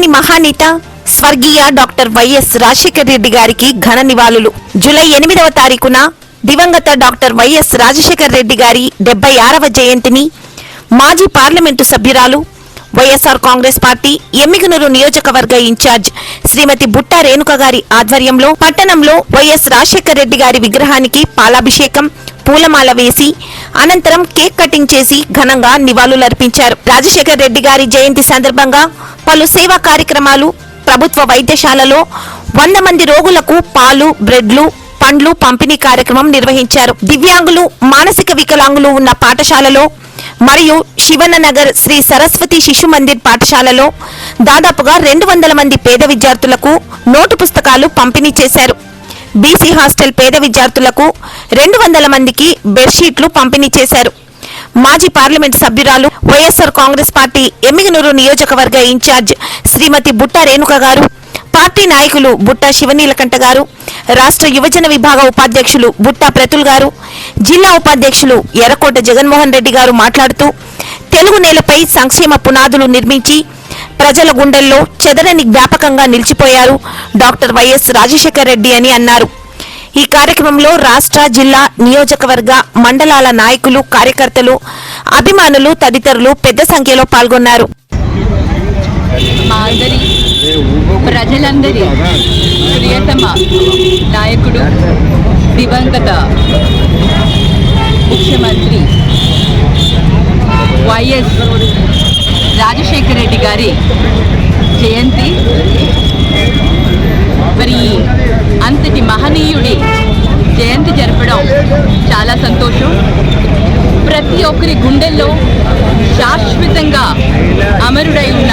దేశంలోని మహానేత స్వర్గీయ డాక్టర్ వైఎస్ రాజశేఖర రెడ్డి గారికి ఘన నివాళులు. జూలై ఎనిమిదవ తారీఖున దివంగత డాక్టర్ వైఎస్ రాజశేఖర రెడ్డి గారి డెబ్బై ఆరవ జయంతిని మాజీ పార్లమెంటు సభ్యురాలు వైఎస్ఆర్ కాంగ్రెస్ పార్టీ ఎమ్మిగనూరు నియోజకవర్గ ఇన్ఛార్జ్ శ్రీమతి బుట్టా రేణుక గారి ఆధ్వర్యంలో పట్టణంలో వైఎస్ రాజశేఖర రెడ్డి గారి విగ్రహానికి పాలాభిషేకం పూలమాల వేసి అనంతరం కేక్ కటింగ్ చేసి ఘనంగా నివాళులర్పించారు. రాజశేఖర రెడ్డి గారి జయంతి సందర్భంగా పలు సేవా కార్యక్రమాలు ప్రభుత్వ వైద్యశాలలో వంద మంది రోగులకు పాలు బ్రెడ్లు పండ్లు పంపిణీ కార్యక్రమం నిర్వహించారు. దివ్యాంగులు మానసిక వికలాంగులు ఉన్న పాఠశాలలో మరియు శివన్న నగర్ శ్రీ సరస్వతి శిశు మందిర్ పాఠశాలలో దాదాపుగా రెండు వందల మంది పేద విద్యార్థులకు నోటు పుస్తకాలు పంపిణీ చేశారు. బీసీ హాస్టల్ పేద విద్యార్థులకు రెండు వందల మందికి బెడ్షీట్లు పంపిణీ చేశారు. మాజీ పార్లమెంట్ సభ్యురాలు వైఎస్ఆర్ కాంగ్రెస్ పార్టీ ఎమ్మిగనూరు నియోజకవర్గ ఇన్ఛార్జ్ శ్రీమతి బుట్ట రేణుక గారు పార్టీ నాయకులు బుట్ట శివనీలకంఠ గారు రాష్ట్ర యువజన విభాగ ఉపాధ్యక్షులు బుట్ట ప్రతుల్ గారు జిల్లా ఉపాధ్యక్షులు ఎర్రకోట జగన్మోహన్ రెడ్డి గారు మాట్లాడుతూ తెలుగు నేలపై సంక్షేమ పునాదులు నిర్మించి ప్రజల గుండెల్లో చెదరని జ్ఞాపకంగా నిలిచిపోయారు డాక్టర్ వైఎస్ రాజశేఖర రెడ్డి అని అన్నారు. ఈ కార్యక్రమంలో రాష్ట్ర జిల్లా నియోజకవర్గ మండలాల నాయకులు కార్యకర్తలు అభిమానులు తదితరులు పెద్ద సంఖ్యలో పాల్గొన్నారు. మా అందరి ప్రజలందరి ప్రియతమ నాయకుడు దివంగత ముఖ్యమంత్రి వైఎస్ రాజశేఖర రెడ్డి గారి జయంతి. మరి అంతటి మహనీయుడి జయంతి జరపడం చాలా సంతోషం. ప్రతి ఒక్కరి గుండెల్లో శాశ్వతంగా అమరుడై ఉన్న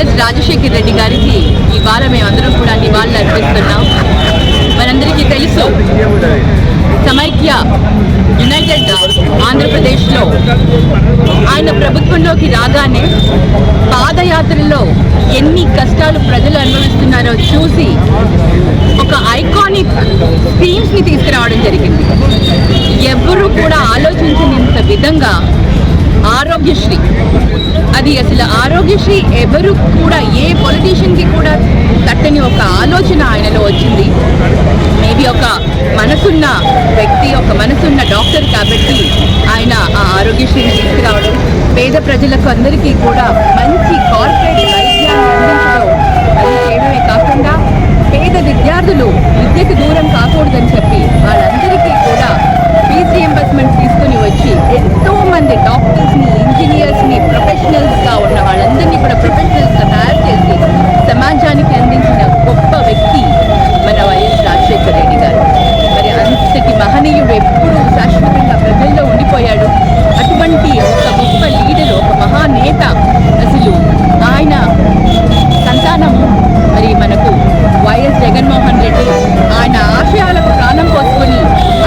వైఎస్ రాజశేఖర్ రెడ్డి గారికి ఇవాళ మేమందరం కూడా నివాళులు అర్పిస్తున్నాం. మనందరికీ తెలుసు సమైక్య యునైటెడ్ ఆంధ్రప్రదేశ్లో ఆయన ప్రభుత్వంలోకి రాగానే పాదయాత్రలో ఎన్ని కష్టాలు ప్రజలు అనుభవిస్తున్నారో చూసి ఒక ఐకానిక్ స్కీమ్స్ని తీసుకురావడం జరిగింది. ఎవ్వరూ కూడా ఆలోచించనంత విధంగా ఆరోగ్యశ్రీ అది అసలు ఆరోగ్యశ్రీ ఎవరు కూడా ఏ పొలిటీషియన్కి కూడా తట్టని ఒక ఆలోచన ఆయనలో వచ్చింది. మేబీ ఒక మనసున్న వ్యక్తి ఒక మనసున్న డాక్టర్ కాబట్టి ఆయన ఆ ఆరోగ్యశ్రీని తీసుకురావడం. పేద ప్రజలకు అందరికీ కూడా మంచి కార్పొరేట్ అంతటి మహనీయుడు ఎప్పుడూ శాశ్వతంగా ప్రజల్లో ఉండిపోయాడు అటువంటి ఒక గొప్ప లీడర్ ఒక మహానేత అసలు ఆయన సంతానము మరి మనకు వైఎస్ జగన్మోహన్ రెడ్డి ఆయన ఆశయాలకు ప్రాణం పోసుకొని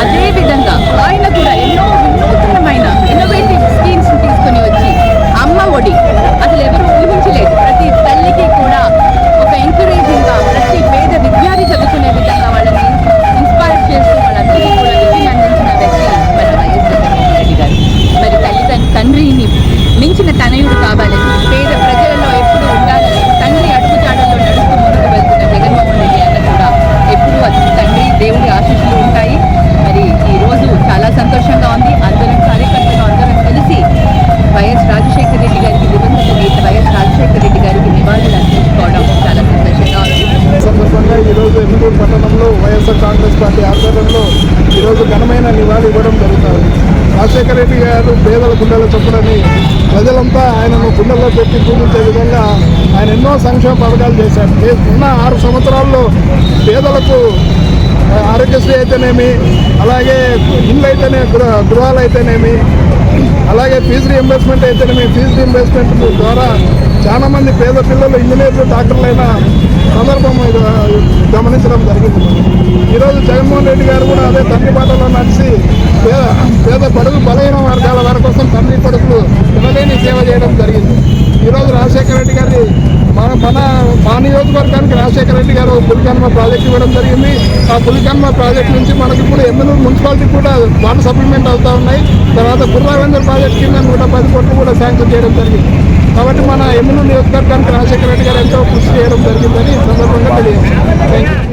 అదే విధంగా ఆయన కూడా ఎన్నో వినూత్నమైన ఇన్నోవేటివ్ స్కీమ్స్ తీసుకొని వచ్చి అమ్మ ఒడి అసలు ఎవరు ఊహించలేదు ప్రతి తల్లికి కూడా ఒక ఎంకరేజింగ్గా ప్రతి పేద విద్యార్థి చదువుకునే విధంగా వాళ్ళని ఇన్స్పైర్ చేస్తూ వాళ్ళందరికీ కూడా విద్యను అందించిన వ్యక్తి మన వైఎస్ జగన్మోహన్ రెడ్డి గారు మరి తల్లిదండ్రి తండ్రిని మించిన తనయుడు కావాలని పేద ప్రజలలో ఎప్పుడూ ఉండాలని తండ్రి అడుగుజాడల్లో నడుస్తూ ముందుకు వెళ్తున్న జగన్మోహన్ రెడ్డి అన్న కూడా ఎప్పుడూ అది తండ్రి దేవుడి ఆశీస్సులు ఉంటాయి మరి ఈ రోజు చాలా సంతోషంగా ఉంది అందరం కార్యకర్తలు అందరం కలిసి వైఎస్ రాజశేఖర రెడ్డి గారికి దివంగత నేత వైఎస్ రాజశేఖర రెడ్డి గారికి నివాళులు అర్పించుకోవడం చాలా సంతోషంగా ఉంది సందర్భంగా ఈరోజు ఎన్నూరు పట్టణంలో వైఎస్ఆర్ కాంగ్రెస్ పార్టీ ఆధ్వర్యంలో ఈరోజు ఘనమైన నివాళి ఇవ్వడం జరుగుతుంది. రాజశేఖర రెడ్డి గారు పేదల గుండెల చొప్పుడని ప్రజలంతా ఆయనను గుండెల్లో పెట్టి పూజించే విధంగా ఆయన ఎన్నో సంక్షేమ పథకాలు చేశారు. ఉన్న ఆరు సంవత్సరాల్లో పేదలకు ఆరోగ్యశ్రీ అయితేనేమి అలాగే ఇల్లు అయితేనే గృహ గృహాలు అయితేనేమి అలాగే ఫీజు రీఎంబర్స్మెంట్ అయితేనేమి ఫీజు రీఎంబర్స్మెంట్ ద్వారా చాలామంది పేద పిల్లలు ఇంజనీర్లు డాక్టర్లైన సందర్భం గమనించడం జరిగింది. రెడ్డి గారు కూడా అదే తండ్రి బాటలో నడిచి పేద పేద బడుగు బలహీన వర్గాల వారి కోసం తండ్రి కొడుకులు ఇవ్వలేని సేవ చేయడం జరిగింది. ఈరోజు రాజశేఖర రెడ్డి గారి మన మన మా నియోజకవర్గానికి రాజశేఖర రెడ్డి గారు పులికన్మ ప్రాజెక్ట్ ఇవ్వడం జరిగింది. ఆ పులికన్మ ప్రాజెక్ట్ నుంచి మనకి ఇప్పుడు ఎమ్మెల్యే మున్సిపాలిటీ కూడా వాటర్ సప్లిమెంట్ అవుతూ ఉన్నాయి. తర్వాత గుర్రావేందర్ ప్రాజెక్ట్ కింద నూట పది కోట్లు కూడా శాంక్షన్ చేయడం జరిగింది. కాబట్టి మన ఎమ్మెల్యే నియోజకవర్గానికి రాజశేఖర రెడ్డి గారు ఎంతో కృషి చేయడం జరిగిందని సందర్భంగా తెలియజేస్తాను థ్యాంక్ యూ